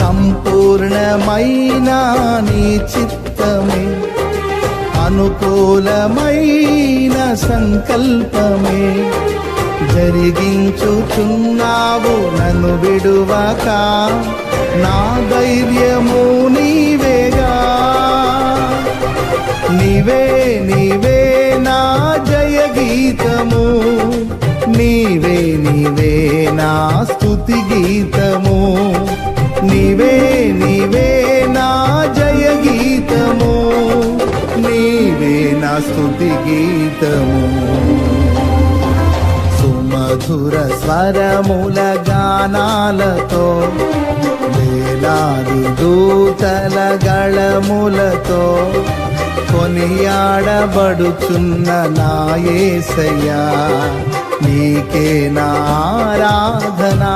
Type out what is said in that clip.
సంపూర్ణమైన నీ చిత్తమే అనుకూలమైన సంకల్పమే. జరిగించుచున్నావు నన్ను విడువక నా ధైర్యము నీవేగా. నీవే నీవే నా జయ గీతము నీవే నీవే నా స్తుతి గీతము నీవే నా స్థుతి గీతము. సుమధుర స్వరముల గానాలతో వేలాది దూతల గళములతో కొనియాడబడుచున్న నాయసయ్యా నీకే నారాధనా